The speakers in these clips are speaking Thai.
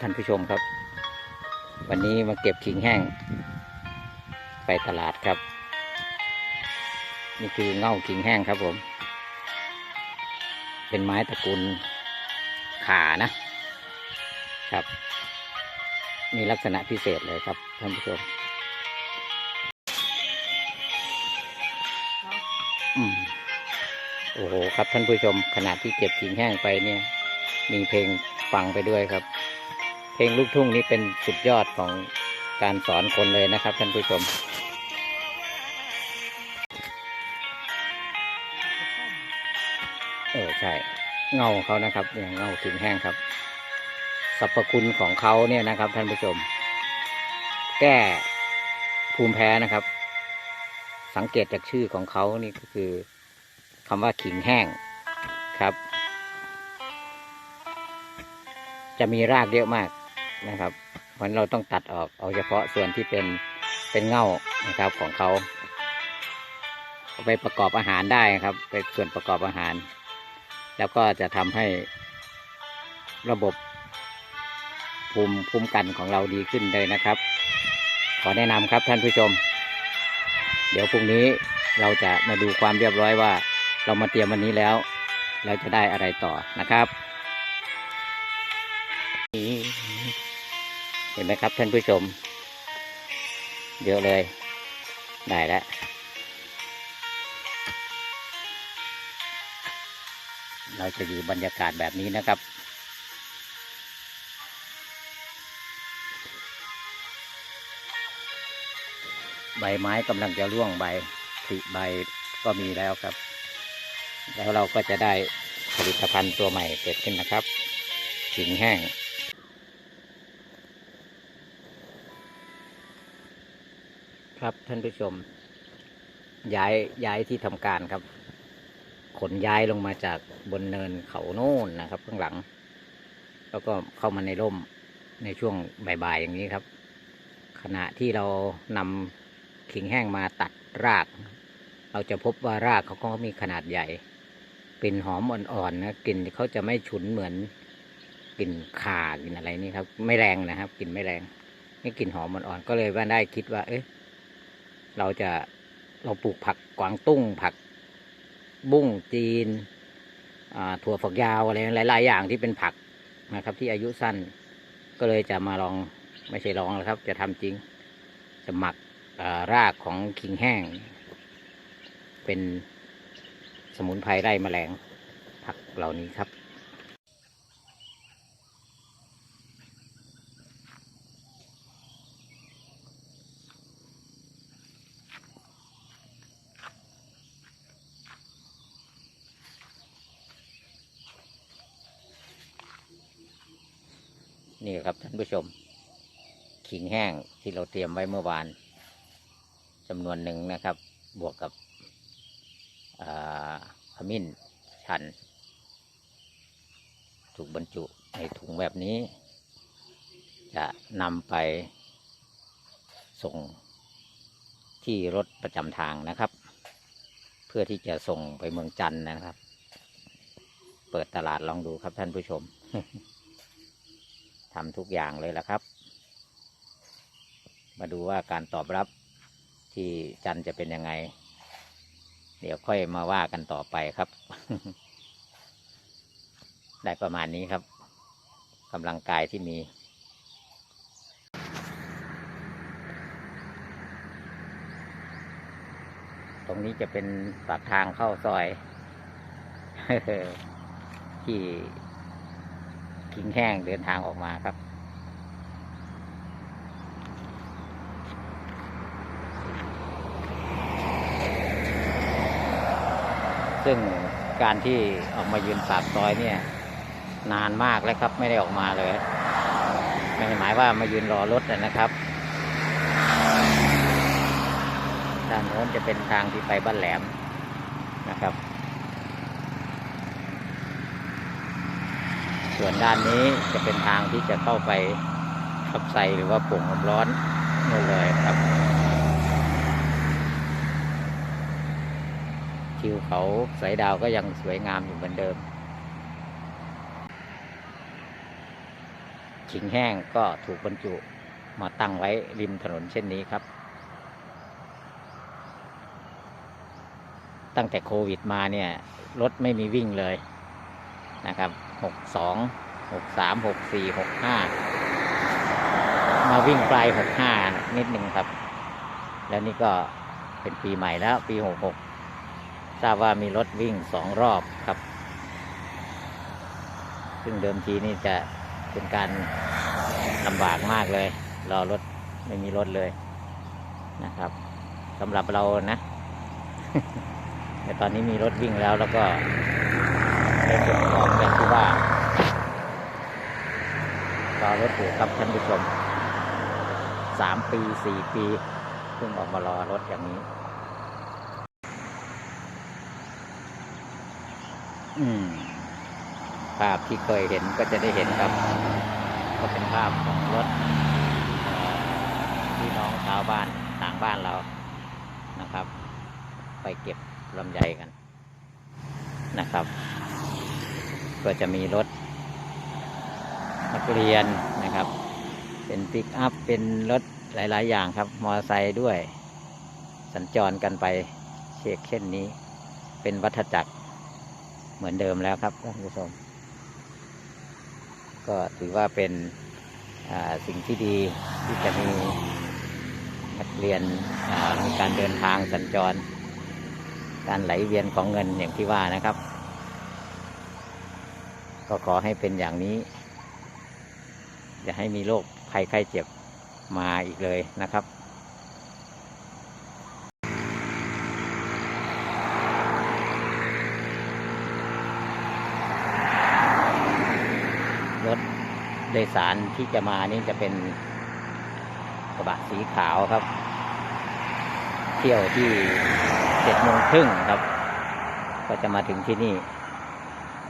ท่านผู้ชมครับ วันนี้มาเก็บขิงแห้ง ไปตลาดครับ นี่คือเง่าขิงแห้งครับผม เป็นไม้ตระกูลขานะครับ มีลักษณะพิเศษเลยครับท่านผู้ชมอืมโอ้โหครับท่านผู้ชมขณะที่เก็บขิงแห้งไปเนี่ย มีเพลงฟังไปด้วยครับ เพลงลูกทุ่งนี่เป็นสุดยอดของการสอนคนเลยนะครับท่านผู้ชมเออใช่เงาเขานะครับเนี่ยเงาขิงแห้งครับสรรพคุณของเขาเนี่ยนะครับ ท่านผู้ชม แก้ภูมิแพ้นะครับ สังเกตจากชื่อของเขานี่ก็คือคำว่าขิงแห้งครับ จะมีรากเยอะมาก นะครับเพราะนั้นเราต้องตัดออกเอาเฉพาะส่วนที่เป็นเป็นเง่านะครับของเขาเอาไปประกอบอาหารได้ครับ เป็นส่วนประกอบอาหาร แล้วก็จะทำให้ระบบภูมิภูมิกันของเราดีขึ้นเลยนะครับ ขอแนะนำครับท่านผู้ชม เดี๋ยวพรุ่งนี้เราจะมาดูความเรียบร้อยว่า เรามาเตรียมวันนี้แล้ว เราจะได้อะไรต่อนะครับ เห็นไหมครับท่านผู้ชม เยอะเลย ได้แล้วเราจะอยู่บรรยากาศแบบนี้นะครับ ใบไม้กำลังจะร่วงใบผลิใบก็มีแล้วครับ แล้วเราก็จะได้ผลิตภัณฑ์ตัวใหม่เกิดขึ้นนะครับขิงแห้ง ครับ ท่านผู้ชม ย้ายย้ายที่ทำการครับ ขนย้ายลงมาจากบนเนินเขาโน่นนะครับ ข้างหลัง แล้วก็เข้ามาในร่มในช่วงบ่ายๆอย่างนี้ครับ ขณะที่เรานำขิงแห้งมาตัดราก เราจะพบว่ารากเขาก็มีขนาดใหญ่กลิ่นหอมอ่อนๆนะกลิ่นเขาจะไม่ฉุนเหมือนกลิ่นข่ากลิ่นอะไรนี่ครับ ไม่แรงนะครับกลิ่นไม่แรงนี่กลิ่นหอมอ่อนๆก็เลยว่าได้คิดว่า เอ๊ะ เราจะเราปลูกผักกวางตุ้ง ผักบุ้งจีนถั่วฝักยาวอะไรหลาย ๆ อย่างที่เป็นผักนะครับ ที่อายุสั้นก็เลยจะมาลองไม่ใช่ลองแล้วครับ จะทำจริงจะหมักรากของขิงแห้ง เป็นสมุนไพรไล่แมลงผักเหล่านี้ครับ นี่ครับท่านผู้ชม ขิงแห้งที่เราเตรียมไว้เมื่อวานจำนวนหนึ่งนะครับ บวกกับขมิ้นชัน ถูกบรรจุในถุงแบบนี้ จะนำไปส่งที่รถประจำทางนะครับ เพื่อที่จะส่งไปเมืองจันนะครับ เปิดตลาดลองดูครับท่านผู้ชม ทำทุกอย่างเลยละครับ มาดูว่าการตอบรับที่จันจะเป็นยังไง เดี๋ยวค่อยมาว่ากันต่อไปครับ ได้ประมาณนี้ครับกำลังกายที่มีตรงนี้จะเป็นปากทางเข้าซอยที่ ขิงแห้งเดินทางออกมาครับ ซึ่งการที่ออกมายืนปากซอยเนี่ย นานมากแล้วครับไม่ได้ออกมาเลยไม่หมายว่ามายืนรอรถนะครับด้านโน้นจะเป็นทางที่ไปบ้านแหลมนะครับ ส่วนด้านนี้จะเป็นทางที่จะเข้าไปขับไซหรือว่าโป่งลมร้อนนู่นเลยครับทิวเขาสายดาวก็ยังสวยงามอยู่เหมือนเดิมขิงแห้งก็ถูกบรรจุมาตั้งไว้ริมถนนเช่นนี้ครับ ตั้งแต่โควิดมาเนี่ย รถไม่มีวิ่งเลยนะครับ หกสองหกสามหกสี่หกห้ามาวิ่งปลายหกห้านิดหนึ่งครับ แล้วนี่ก็เป็นปีใหม่แล้วปีหกหกทราบว่ามีรถวิ่งสองรอบครับ ซึ่งเดิมทีนี่จะเป็นการลำบากมากเลย รอรถไม่มีรถเลยนะครับสำหรับเรานะ แต่ตอนนี้มีรถวิ่งแล้วแล้วก็ ได้เก็บของอย่างที่ว่ารอนรถอยู่ครับท่านผู้ชมสามปีสี่ปีเพิ่งออกมารอรถอย่างนี้ อืมภาพที่เคยเห็นก็จะได้เห็นครับ ก็เป็นภาพของรถเอ่อพี่น้องชาวบ้านต่างบ้านเรานะครับ ไปเก็บลำไยกันนะครับ ก็จะมีรถนักเรียนนะครับ เป็นปิกอัพ เป็นรถหลาย ๆ อย่างครับ มอเตอร์ไซค์ด้วย สัญจรกันไปเช็คเช่นนี้ เป็นวัฏจักรเหมือนเดิมแล้วครับท่านผู้ชม ก็ถือว่าเป็นสิ่งที่ดีที่จะมีนักเรียนมีการเดินทางสัญจร การไหลเวียนของเงินอย่างที่ว่านะครับ ก็ขอให้เป็นอย่างนี้ อย่าให้มีโรคภัยไข้เจ็บมาอีกเลยนะครับรถโดยสารที่จะมานี่จะเป็นกระบะสีขาวครับ เที่ยวที่เจ็ดโมงครึ่งครับ ก็จะมาถึงที่นี่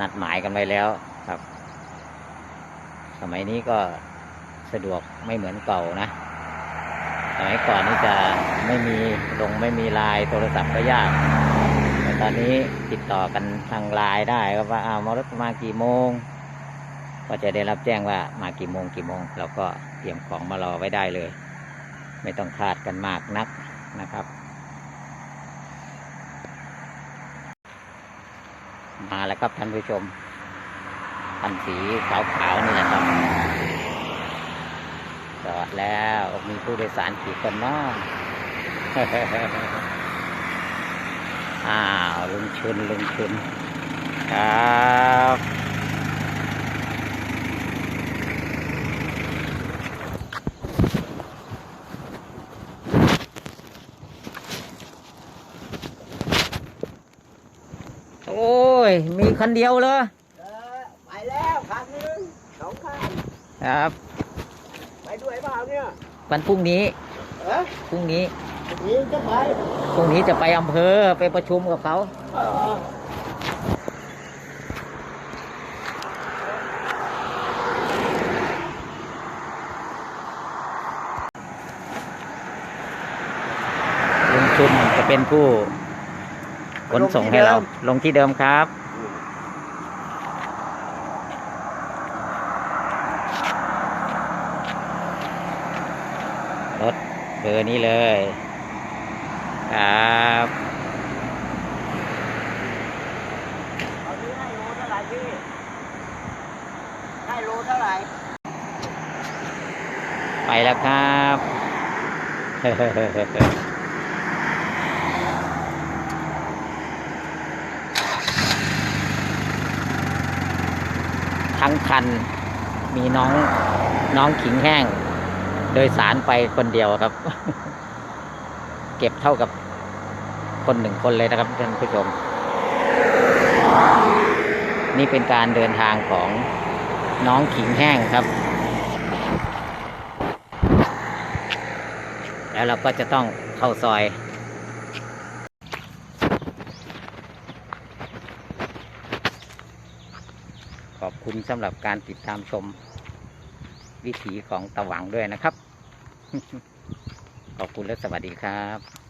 นัดหมายกันไว้แล้วครับ สมัยนี้ก็สะดวกไม่เหมือนเก่านะสมัยก่อนนี่จะไม่มีลงไม่มีไลน์โทรศัพท์ก็ยากแต่ตอนนี้ติดต่อกันทางไลน์ได้ครับว่าอ้าวมารถมากี่โมง ก็จะได้รับแจ้งว่ามากี่โมงกี่โมง เราก็เตรียมของมารอไว้ได้เลย ไม่ต้องคาดกันมากนักนะครับ มาแล้วครับท่านผู้ชมพันสีขาวๆนี่แหละครับจอดแล้วมีผู้โดยสารกี่คนเนาะอ้าวลุงชุนลุงชุนครับ โอ้ย มีคันเดียวเลยเออไปแล้วคันหนึงสองคันครับไปด้วยเปล่าเนี่ยวันพรุ่งนี้เออพรุ่งนี้ยิงจะไปพรุ่งนี้จะไปอำเภอไปประชุมกับเขาเออลุงชุนจะเป็นผู้ ขนส่งให้เรา ลงที่เดิมครับ รถเบอร์นี้เลย ครับตอนนี้ให้โลเท่าไหร่พี่ให้โลเท่าไหร่ ไปแล้วครับ คัน มีน้องน้องขิงแห้ง โดยสารไปคนเดียวครับ เก็บเท่ากับคนหนึ่งคนเลยนะครับท่านผู้ชม นี่เป็นการเดินทางของน้องขิงแห้งครับ แล้วเราก็จะต้องเข้าซอย อบคุณสำหรับการติดตามชมวิถีของตะหวังด้วยนะครับ ขอบคุณและสวัสดีครับ